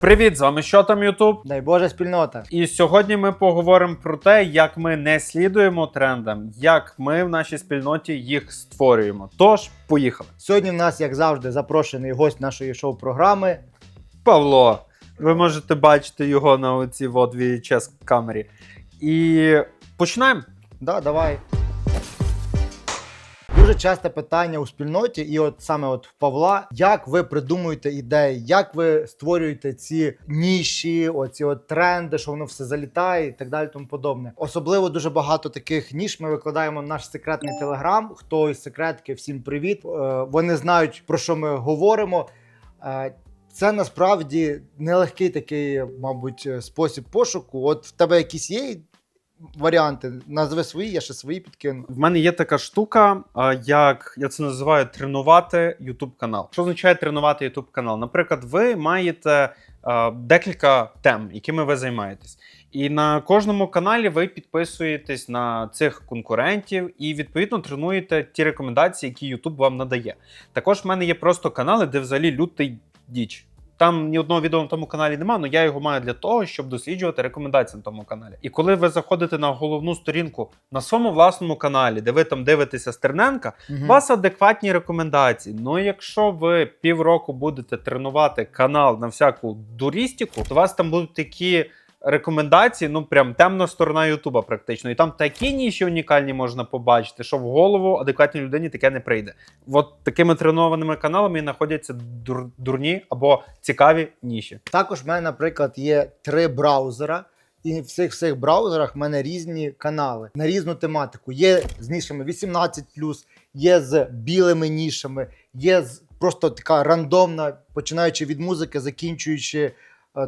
Привіт, з вами що там Ютуб? Дай Боже спільнота. І сьогодні ми поговоримо про те, як ми не слідуємо трендам, як ми в нашій спільноті їх створюємо. Тож, поїхали. Сьогодні в нас, як завжди, запрошений гость нашої шоу-програми. Павло, ви можете бачити його на оцій от VHS камері. І починаємо. Да, давай. Дуже часте питання у спільноті, і от саме от в Павла, як ви придумуєте ідеї, як ви створюєте ці ніші, оці от тренди, що воно все залітає і так далі, тому подобне. Особливо дуже багато таких ніш. Ми викладаємо наш секретний телеграм. Хто із секретки, всім привіт. Е, Вони знають про що ми говоримо. Е, Це насправді нелегкий такий, мабуть, е, спосіб пошуку. От в тебе якісь є варіанти? Назви свої, я ще свої підкину. В мене є така штука, як я це називаю тренувати YouTube канал. Що означає тренувати YouTube канал? Наприклад, ви маєте декілька тем, якими ви займаєтесь. І на кожному каналі ви підписуєтесь на цих конкурентів і відповідно тренуєте ті рекомендації, які YouTube вам надає. Також в мене є просто канали, де взагалі лютий діч. Там ні одного відео на тому каналі немає, але я його маю для того, щоб досліджувати рекомендації на тому каналі. І коли ви заходите на головну сторінку на своєму власному каналі, де ви там дивитеся Стерненка, у вас адекватні рекомендації. Ну, якщо ви півроку будете тренувати канал на всяку дурістіку, то у вас там будуть такі. Рекомендації, ну прям темна сторона Ютуба, практично. І там такі ніші унікальні можна побачити, що в голову адекватній людині таке не прийде. От такими тренованими каналами і знаходяться дур, дурні або цікаві ніші. Також в мене, наприклад, є три браузера. І в цих всіх браузерах в мене різні канали на різну тематику. Є з нішами 18, є з білими нішами, є з просто така рандомна, починаючи від музики, закінчуючи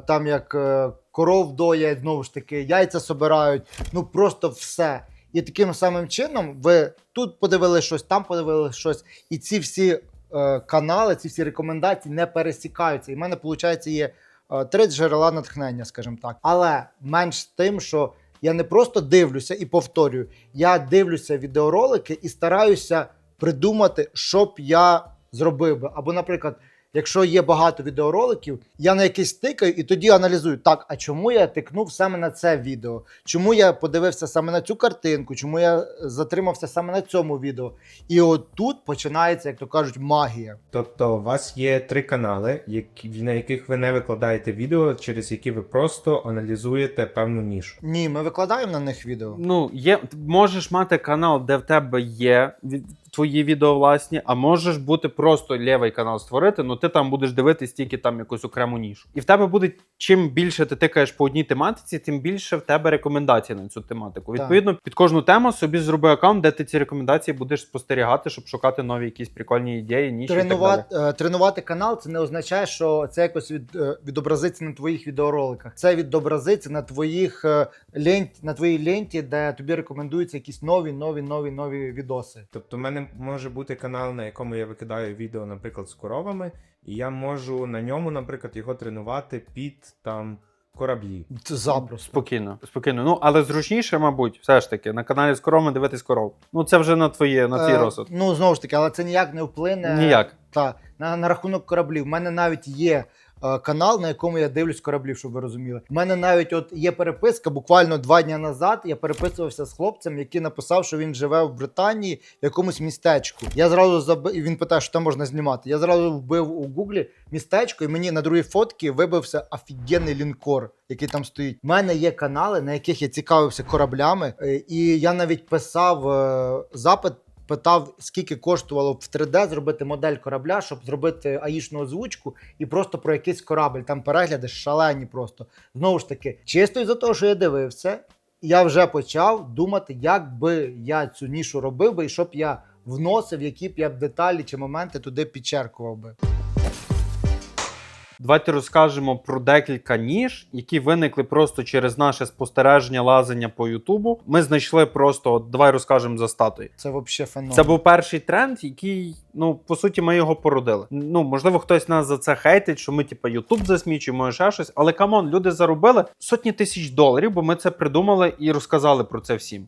там як е, коров доять, знову ж таки, яйця собирають. Ну просто все. І таким самим чином ви тут подивилися щось, там подивилися щось, і ці всі е, канали, ці всі рекомендації не пересікаються. І в мене, виходить, є е, три джерела натхнення, скажімо так. Але менш з тим, що я не просто дивлюся і повторюю, я дивлюся відеоролики і стараюся придумати, що б я зробив би. Або, наприклад, якщо є багато відеороликів, я на якийсь тикаю і тоді аналізую, так, а чому я тикнув саме на це відео? Чому я подивився саме на цю картинку? Чому я затримався саме на цьому відео? І от тут починається, як то кажуть, магія. Тобто у вас є три канали, які, на яких ви не викладаєте відео, через які ви просто аналізуєте певну нішу. Ні, ми викладаємо на них відео. Ну, є, можеш мати канал, де в тебе є від- твої відео власні, а можеш бути просто лівий канал створити, ну ти там будеш дивитись тільки там якусь окрему нішу. І в тебе буде чим більше ти тикаєш по одній тематиці, тим більше в тебе рекомендацій на цю тематику. Так. Відповідно, під кожну тему собі зроби аккаунт, де ти ці рекомендації будеш спостерігати, щоб шукати нові якісь прикольні ідеї, ніші. і так далі. Тренувати, е, тренувати канал це не означає, що це якось від, е, відобразиться на твоїх відеороликах. Це відобразиться на твоїх е, лент, на твоїй ленті, де тобі рекомендуються якісь нові, нові, нові, нові відоси. Тобто, в мене може бути канал, на якому я викидаю відео, наприклад, з коровами, і я можу на ньому, наприклад, його тренувати під там кораблі. Це запросто. Спокійно, спокійно. Ну, але зручніше, мабуть, все ж таки, на каналі з коровами дивитись коров. Ну, це вже на твоє, на твій Е, розсуд. Ну знову ж таки, але це ніяк не вплине Ніяк. Та, на, на рахунок кораблів. У мене навіть є канал, на якому я дивлюсь кораблів, щоб ви розуміли. У мене навіть от є переписка. Буквально два дні назад я переписувався з хлопцем, який написав, що він живе в Британії в якомусь містечку. Я зразу забив, він питає, що там можна знімати. Я зразу вбив у гуглі містечко, і мені на другій фотці вибився офігенний лінкор, який там стоїть. У мене є канали, на яких я цікавився кораблями, е, і я навіть писав е, запит питав, скільки коштувало в 3D зробити модель корабля, щоб зробити аїшну озвучку і просто про якийсь корабль. Там перегляди шалені просто. Знову ж таки, чисто із-за того, що я дивився, я вже почав думати, як би я цю нішу робив би, і щоб я вносив, які б я б деталі чи моменти туди підчеркував би. Давайте розкажемо про декілька ніж, які виникли просто через наше спостереження лазення по Ютубу. Ми знайшли просто, от, давай розкажемо за статуї. Це взагалі феномен. Це був перший тренд, який, ну, по суті, ми його породили. Ну, можливо, хтось нас за це хейтить, що ми, типу, Ютуб засмічуємо, ще щось. Але камон, люди заробили сотні тисяч доларів, бо ми це придумали і розказали про це всім.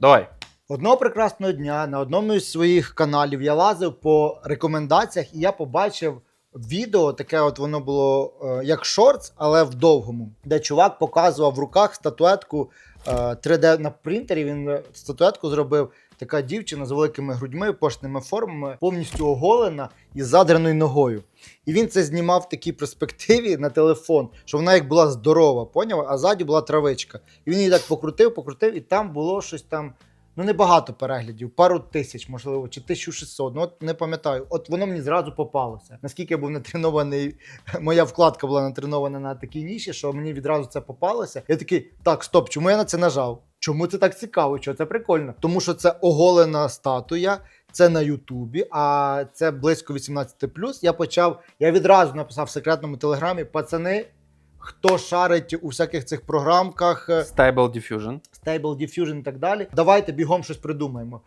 Давай. Одного прекрасного дня на одному із своїх каналів я лазив по рекомендаціях, і я побачив відео, таке от воно було е, як шортс, але в довгому, де чувак показував в руках статуетку е, 3D на принтері. Він статуетку зробив. Така дівчина з великими грудьми, пошними формами, повністю оголена і з задраною ногою. І він це знімав в такій перспективі на телефон, що вона як була здорова, поняв? А ззаді була травичка. І він її так покрутив, покрутив, і там було щось там. Ну, небагато переглядів, пару тисяч, можливо, чи 1600. Ну, от не пам'ятаю. От воно мені зразу попалося. Наскільки я був натренований, моя вкладка була натренована на такій ніші, що мені відразу це попалося. Я такий, так, стоп, чому я на це нажав? Чому це так цікаво? Чого це прикольно? Тому що це оголена статуя, це на Ютубі, а це близько 18 Я почав, я відразу написав в секретному телеграмі: пацани, хто шарить у всяких цих програмках. е, Stable Diffusion. Stable Diffusion і так далі. Давайте бігом щось придумаємо.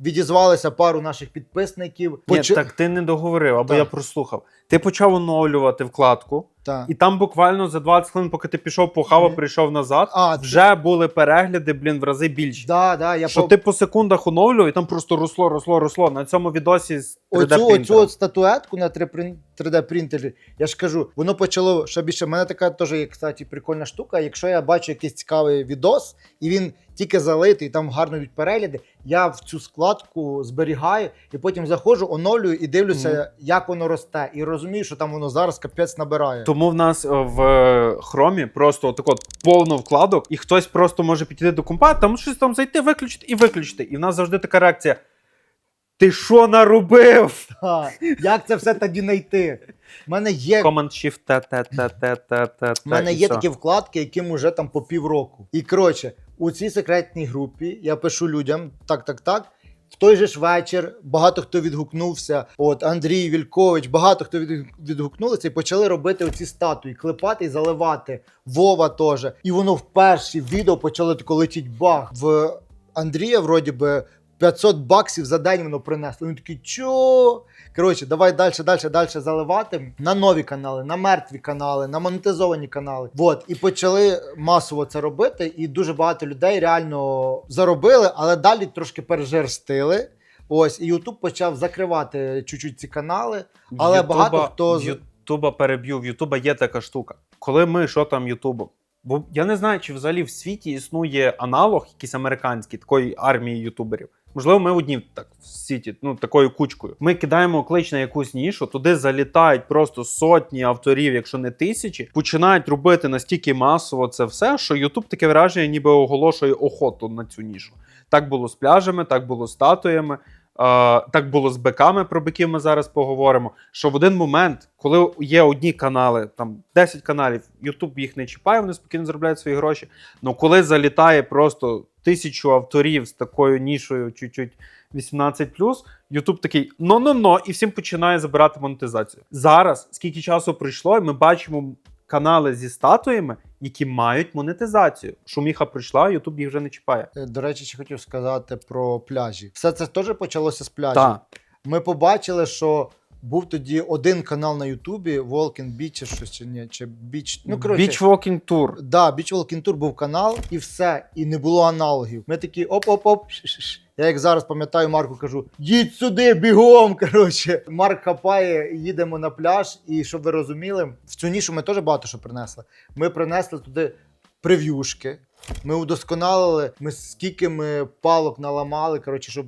Відізвалися пару наших підписників. Ні, так ти не договорив, або Так. я прослухав. Ти почав оновлювати вкладку, Та. і там буквально за 20 хвилин, поки ти пішов по Мгм. прийшов назад, А, вже були перегляди, блін, в рази більші. Да, да, я Що по... ти по секундах оновлював, і там просто росло, росло, росло. На цьому відосі з 3D Оцю, оцю от статуетку на 3D принтері, я ж кажу, воно почало ще більше. У мене така теж є, кстати, прикольна штука. Якщо я бачу якийсь цікавий відос, і він тільки залитий, і там гарно йдуть перегляди, я в цю складку зберігаю і потім заходжу, оновлюю і дивлюся, як воно росте. І розумію, що там воно зараз капець набирає. Тому в нас е, в е, хромі просто отак от повно вкладок, і хтось просто може підійти до компа, там щось там зайти, виключити і виключити. І в нас завжди така реакція: Ти що наробив? Ха, як це все тоді знайти? У мене є Command Shift. У мене є такі вкладки, яким уже там по півроку. І коротше, у цій секретній групі я пишу людям: так, так, так. В той же ж вечір багато хто відгукнувся. От Андрій Вількович, багато хто від- відгукнулися і почали робити оці статуї, клепати і заливати. Вова теж. І воно в перші відео почало тако летіть бах. В Андрія, вроді би, 500 баксів за день воно принесло. Він такий, чо? Коротше, давай далі, далі, далі заливати на нові канали, на мертві канали, на монетизовані канали. Вот. І почали масово це робити, і дуже багато людей реально заробили, але далі трошки пережерстили. Ось, і Ютуб почав закривати чуть-чуть ці канали. Але Ютуба- багато хто з- Ютуба переб'ю. В Ютуба є така штука. Коли ми що там Ютубом? Бо я не знаю, чи взагалі в світі існує аналог, якийсь американський, такої армії ютуберів. Можливо, ми одні так в сіті, ну такою кучкою. Ми кидаємо клич на якусь нішу, туди залітають просто сотні авторів, якщо не тисячі, починають робити настільки масово це все, що Ютуб таке враження, ніби оголошує охоту на цю нішу. Так було з пляжами, так було з статуями. Так було з биками, про биків ми зараз поговоримо. Що в один момент, коли є одні канали, там 10 каналів, Ютуб їх не чіпає, вони спокійно заробляють свої гроші. Ну коли залітає просто тисячу авторів з такою нішою, чуть-чуть 18+, Ютуб такий но-но-но, і всім починає забирати монетизацію. Зараз, скільки часу пройшло, і ми бачимо канали зі статуями, які мають монетизацію. Шуміха прийшла, Ютуб їх вже не чіпає. Е, До речі, ще хотів сказати про пляжі. Все це теж почалося з пляжів. Так. Ми побачили, що був тоді один канал на Ютубі Walking Beach чи щось чи ні, чи Beach. Ну, коротше, Beach Walking Tour. Да, Beach Walking Tour був канал, і все, і не було аналогів. Ми такі оп-оп-оп. Я як зараз пам'ятаю, Марку кажу: їдь сюди, бігом. Коротше, Марк хапає, їдемо на пляж. І щоб ви розуміли, в цю нішу ми теж багато що принесли. Ми принесли туди прев'юшки. Ми удосконалили, ми скільки ми палок наламали, коротше, щоб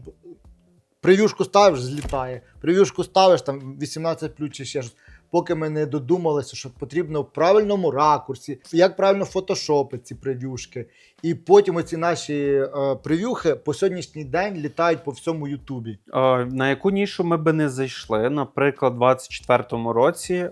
прев'юшку ставиш, злітає. Прев'юшку ставиш там 18 плюс чи ще щось. Поки ми не додумалися, що потрібно в правильному ракурсі, як правильно фотошопити ці прев'юшки. І потім оці наші е, прев'юхи по сьогоднішній день літають по всьому Ютубі. Е, На яку нішу ми би не зайшли? Наприклад, у 24-му році е,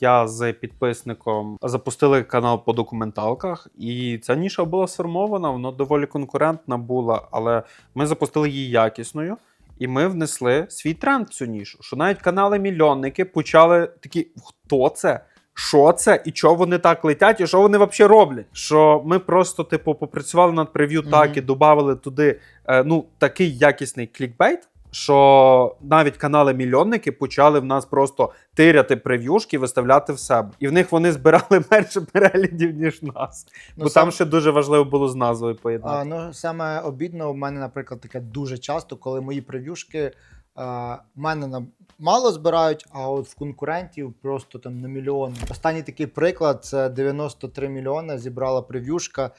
я з підписником запустили канал по документалках, і ця ніша була сформована, вона доволі конкурентна була, але ми запустили її якісною. І ми внесли свій тренд в цю нішу. Що навіть канали-мільйонники почали такі: хто це? Що це? І чого вони так летять, і що вони взагалі роблять? Що ми просто, типу, попрацювали над прев'ю Мгм. так і додали туди е, ну, такий якісний клікбейт, що навіть канали-мільйонники почали в нас просто тиряти прев'юшки, виставляти в себе. І в них вони збирали менше переглядів, ніж нас. Ну, Бо сам- там ще дуже важливо було з назвою А, ну, саме обідно, у мене, наприклад, таке дуже часто, коли мої прев'юшки в мене на мало збирають, а от в конкурентів просто там на мільйони. Останній такий приклад це 93 мільйони зібрала прев'юшка.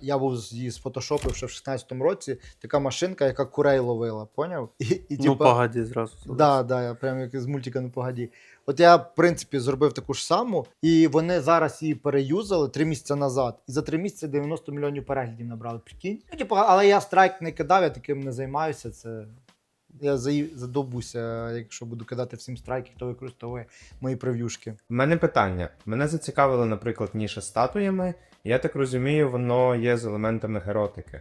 Я був з- її сфотошопив ще в 16-му році. Така машинка, яка курей ловила, поняв? І, і, Ну, типа, погоді зразу. Да, да, я прям як з мультика ну погоді. От я, в принципі, зробив таку ж саму, і вони зараз її переюзали три місяці назад. І за три місяці 90 мільйонів переглядів набрали. Прикинь. Ну, типу, але я страйк не кидав, я таким не займаюся. Це я задовбуся, якщо буду кидати всім страйки, хто використовує мої прев'юшки. У мене питання. Мене зацікавила, наприклад, ніша статуями. Я так розумію, воно є з елементами еротики.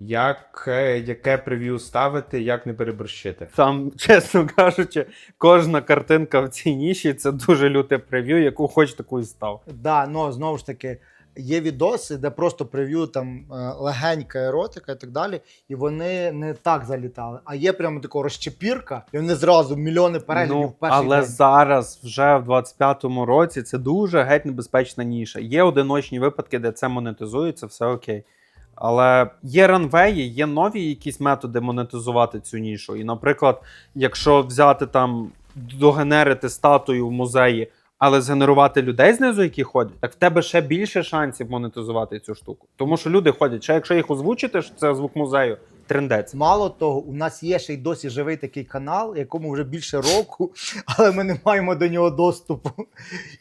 Як, е, яке прев'ю ставити, як не переборщити? Там, чесно кажучи, кожна картинка в цій ніші це дуже люте прев'ю, яку хоч таку і став. Да, ну знову ж таки, є відоси, де просто прев'ю там е, легенька еротика і так далі, і вони не так залітали. А є прямо така розчепірка, і вони зразу мільйони переглядів Ну, в перший але день. зараз, вже в 25-му році, це дуже геть небезпечна ніша. Є одиночні випадки, де це монетизується, все окей. Але є ранвеї, є нові якісь методи монетизувати цю нішу. І, наприклад, якщо взяти там, догенерити статую в музеї, але згенерувати людей знизу, які ходять, так в тебе ще більше шансів монетизувати цю штуку. Тому що люди ходять, ще якщо їх озвучити, що це звук музею, трендець. Мало того, у нас є ще й досі живий такий канал, якому вже більше року, але ми не маємо до нього доступу.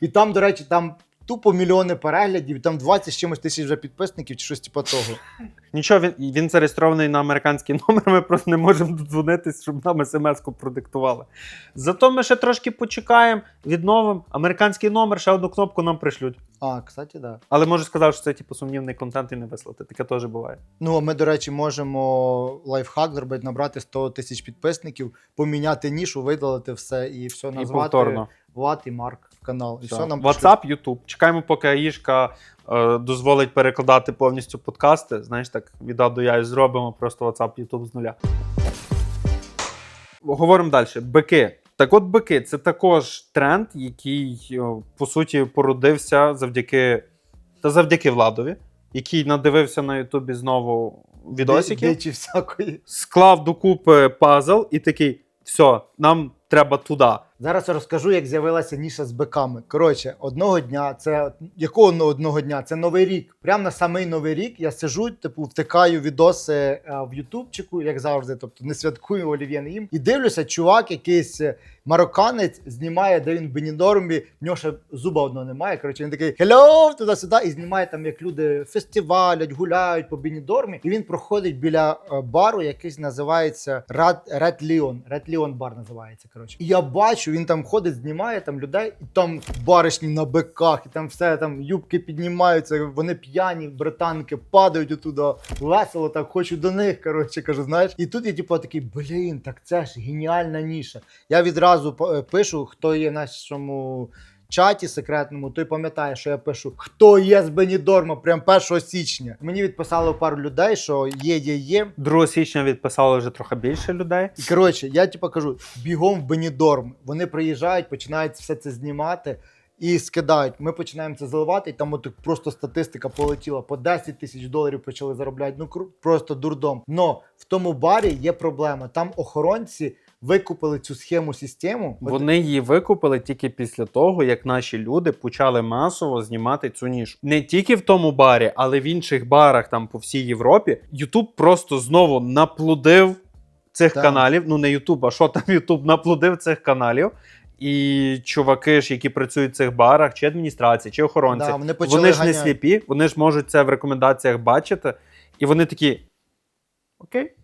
І там, до речі, там тупо мільйони переглядів, там 20 з чимось тисяч вже підписників чи щось типу того. Нічого, він, він зареєстрований на американський номер, ми просто не можемо додзвонитись, щоб нам смс-ку продиктували. Зато ми ще трошки почекаємо, відновимо. Американський номер, ще одну кнопку нам пришлють. А, кстати, да. Але можу сказати, що це типу сумнівний контент і не вислати. Таке теж буває. Ну, а ми, до речі, можемо лайфхак зробити, набрати 100 тисяч підписників, поміняти нішу, видалити все і все І назвати повторно. Влад і Марк канал. І Все. все нам WhatsApp, YouTube. Чекаємо, поки Аїшка е, дозволить перекладати повністю подкасти. Знаєш, так від А до Я і зробимо просто WhatsApp, YouTube з нуля. Говоримо далі. Бики. Так от бики це також тренд, який по суті породився завдяки та завдяки владові, який надивився на Ютубі знову відосиків, Дичі всякої. склав докупи пазл і такий: все, нам треба туди. Зараз розкажу, як з'явилася ніша з биками. Коротше, одного дня, це якого одного дня? Це новий рік. Прямо на самий новий рік я сиджу, типу, втикаю відоси е, в Ютубчику, як завжди, тобто не святкую олів'є не їм. І дивлюся, чувак, якийсь е, марокканець, знімає, де він в Бенідормі, в нього ще зуба одного немає. Коротше, він такий хеллоу, туди-сюди, і знімає там, як люди фестивалять, гуляють по Бенідормі. І він проходить біля е, бару, якийсь називається Red Leon. Red Leon бар називається. Коротше. І я бачу, він там ходить, знімає там людей, і там баришні на биках, і там все там юбки піднімаються, вони п'яні, британки падають отуда. Весело так, хочу до них. Коротше, кажу, знаєш. І тут я типу такий, блін, так це ж геніальна ніша. Я відразу е, пишу, хто є нашому. Чаті секретному, той пам'ятає, що я пишу, хто є з Бенідорма, прям 1 січня. Мені відписало пару людей, що є, є, є. 2 січня відписали вже трохи більше людей. І коротше, я типу кажу, бігом в Бенідорм. Вони приїжджають, починають все це знімати і скидають. Ми починаємо це заливати, і там от просто статистика полетіла. По 10 тисяч доларів почали заробляти. Ну просто дурдом. Но в тому барі є проблема. Там охоронці викупили цю схему систему. Вони її викупили тільки після того, як наші люди почали масово знімати цю нішу. Не тільки в тому барі, але в інших барах там по всій Європі. Ютуб просто знову наплодив цих Так. каналів. Ну не Ютуб, а що там Ютуб наплодив цих каналів. І чуваки ж, які працюють в цих барах, чи адміністрації, чи охоронці, Да, вони вони ж не сліпі, вони ж можуть це в рекомендаціях бачити. І вони такі. Окей.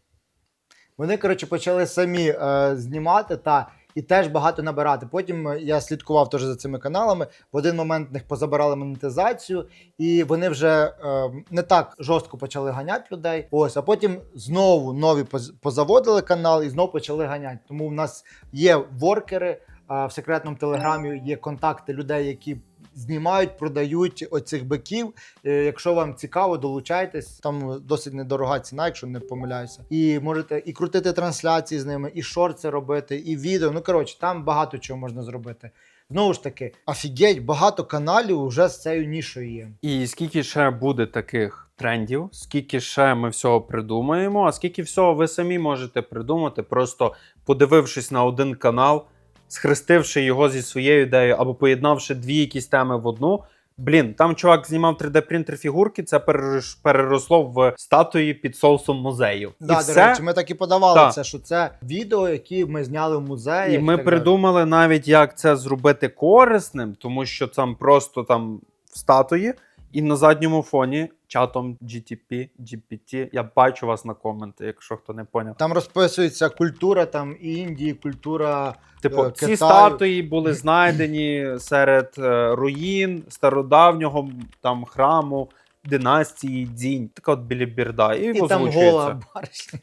Вони, коротше, почали самі е, знімати та і теж багато набирати. Потім е, я слідкував теж за цими каналами. В один момент в них позабирали монетизацію, і вони вже е, не так жорстко почали ганяти людей. Ось, а потім знову нові поз- позаводили канал і знову почали ганяти. Тому в нас є воркери. А в секретному телеграмі є контакти людей, які знімають, продають оцих биків. Е, Якщо вам цікаво, долучайтесь. Там досить недорога ціна, якщо не помиляюся. І можете і крутити трансляції з ними, і шорти робити, і відео. Ну коротше, там багато чого можна зробити. Знову ж таки, офігеть, багато каналів вже з цією нішою є. І скільки ще буде таких трендів, скільки ще ми всього придумаємо, а скільки всього ви самі можете придумати, просто подивившись на один канал, схрестивши його зі своєю ідеєю або поєднавши дві якісь теми в одну. Блін, там чувак знімав 3D-принтер фігурки, це переросло в статуї під соусом музею. Да, і до все, речі, ми так і подавали Так. це, що це відео, які ми зняли в музеї. І ми придумали навіть, як це зробити корисним, тому що там просто там в статуї, і на задньому фоні чатом GTP, GPT. Я бачу вас на коменти, якщо хто не поняв. Там розписується культура там Індії, культура. Типу, е, ці Китаю. статуї були знайдені серед е, руїн стародавнього там храму, династії Дзінь. Така от біліберда. І, І там озвучується. гола баришня.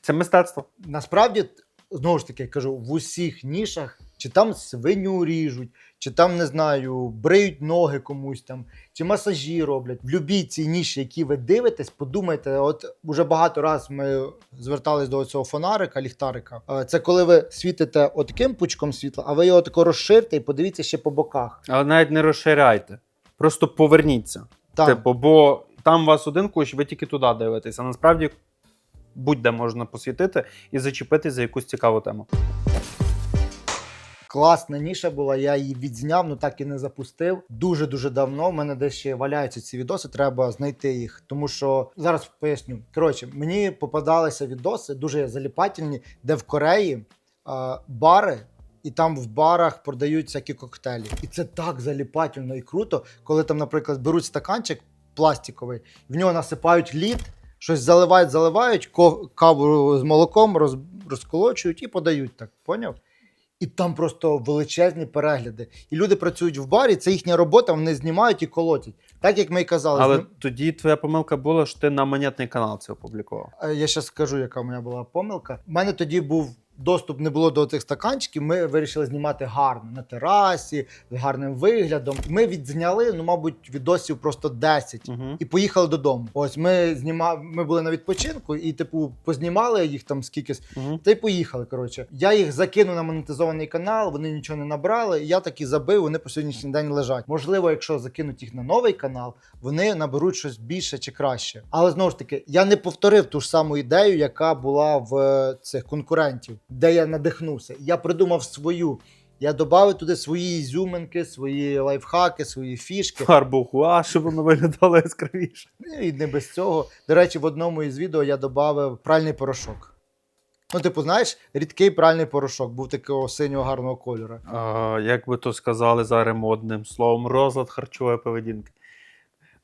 Це мистецтво. Насправді, знову ж таки, я кажу, в усіх нішах, чи там свиню ріжуть, чи там, не знаю, бриють ноги комусь там, чи масажі роблять. В любій цій ніші, які ви дивитесь, подумайте, от уже багато раз ми звертались до цього фонарика, ліхтарика. Це коли ви світите отаким пучком світла, а ви його тако розширте і подивіться ще по боках. Але навіть не розширяйте. Просто поверніться. Там. Типу, бо там у вас один кущ, ви тільки туди дивитесь. А насправді будь-де можна посвітити і зачепитись за якусь цікаву тему. Класна ніша була, я її відзняв, ну так і не запустив. Дуже дуже давно. У мене десь ще валяються ці відоси, треба знайти їх. Тому що зараз поясню. Коротше, мені попадалися відоси дуже заліпательні, де в Кореї а, бари. І там в барах продають всякі коктейлі. І це так заліпательно і круто, коли там, наприклад, беруть стаканчик пластиковий, в нього насипають лід, щось заливають, заливають, каву з молоком роз, розколочують і подають так. Поняв? І там просто величезні перегляди. І люди працюють в барі, це їхня робота, вони знімають і колотять. Так як ми і казали, Але зні- тоді твоя помилка була, що ти на монетний канал це опублікував. Е, Я ще скажу, яка у мене була помилка. У мене тоді був доступ, не було до цих стаканчиків. Ми вирішили знімати гарно на терасі, з гарним виглядом. Ми відзняли, ну, мабуть, відосів просто 10. Угу. І поїхали додому. Ось ми знімав, ми були на відпочинку, і типу познімали їх там скільки Угу. Та й поїхали. Коротше, я їх закинув на монетизований канал, вони нічого не набрали. І я таки забив, вони по сьогоднішній день лежать. Можливо, якщо закинуть їх на новий канал, вони наберуть щось більше чи краще. Але знову ж таки, я не повторив ту ж саму ідею, яка була в е, цих конкурентів, де я надихнувся. Я придумав свою. Я додав туди свої ізюминки, свої лайфхаки, свої фішки. Фарбу хуа, щоб воно виглядало яскравіше. Ну, І не без цього. До речі, в одному із відео я додав пральний порошок. Ну, типу, знаєш, рідкий пральний порошок був такого синього гарного кольору. А, як би то сказали зараз модним словом, розлад харчової поведінки.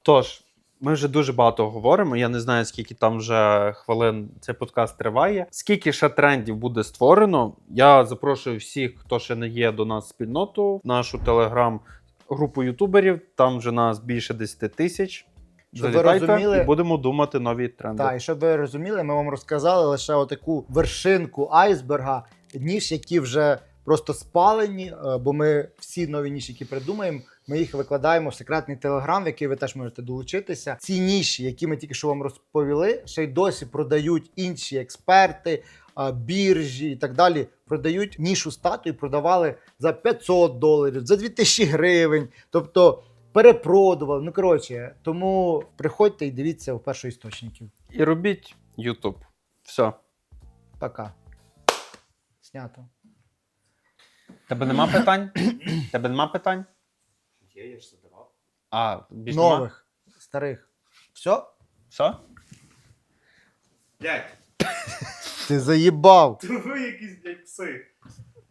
Тож, ми вже дуже багато говоримо. Я не знаю, скільки там вже хвилин цей подкаст триває. Скільки ще трендів буде створено. Я запрошую всіх, хто ще не є до нас в спільноту, нашу телеграм-групу ютуберів. Там вже нас більше 10 тисяч. Щоб ви розуміли- і будемо думати нові тренди. Так, і щоб ви розуміли, ми вам розказали лише отаку вершинку айсберга, ніж, які вже просто спалені, е, бо ми всі нові ніші, які придумаємо, ми їх викладаємо в секретний телеграм, в який ви теж можете долучитися. Ці ніші, які ми тільки що вам розповіли, ще й досі продають інші експерти, біржі і так далі. Продають нішу статую, продавали за 500 доларів, за 2000 гривень. Тобто перепродували. Ну коротше, тому приходьте і дивіться в першоісточників. І робіть Ютуб. Все. Пока. Снято. Тебе нема питань? Тебе нема питань? Є, я ж задавав. А, більш нема? Нових, старих. Все? Все? Блять, Ти заїбав. ви якісь блядь, пси.